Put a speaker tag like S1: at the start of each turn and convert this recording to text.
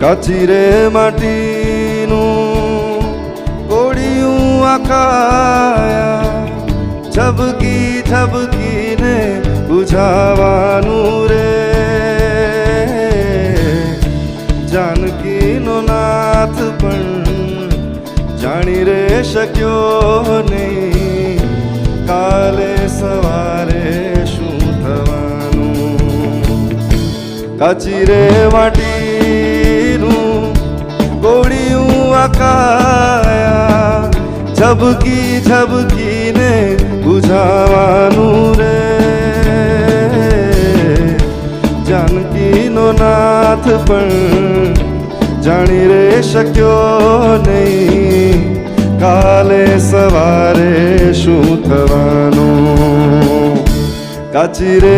S1: કાચી રે માટીનું કોડિયું આખાયા. ઝબકી, ઝબકીને બુઝાવાનું રે. જાનકીનો નાથ પણ જાણી રે શક્યો નહીં. કાલે સવારે શું થવાનું? કાચી રે માટીનું ગોળિયું આકાયા ઝબકી ઝબકીને બુઝાવાનું રે જાનકીનો નાથ પણ જાણી રે શક્યો નહીં કાલે સવારે શું થવાનું કાચી રે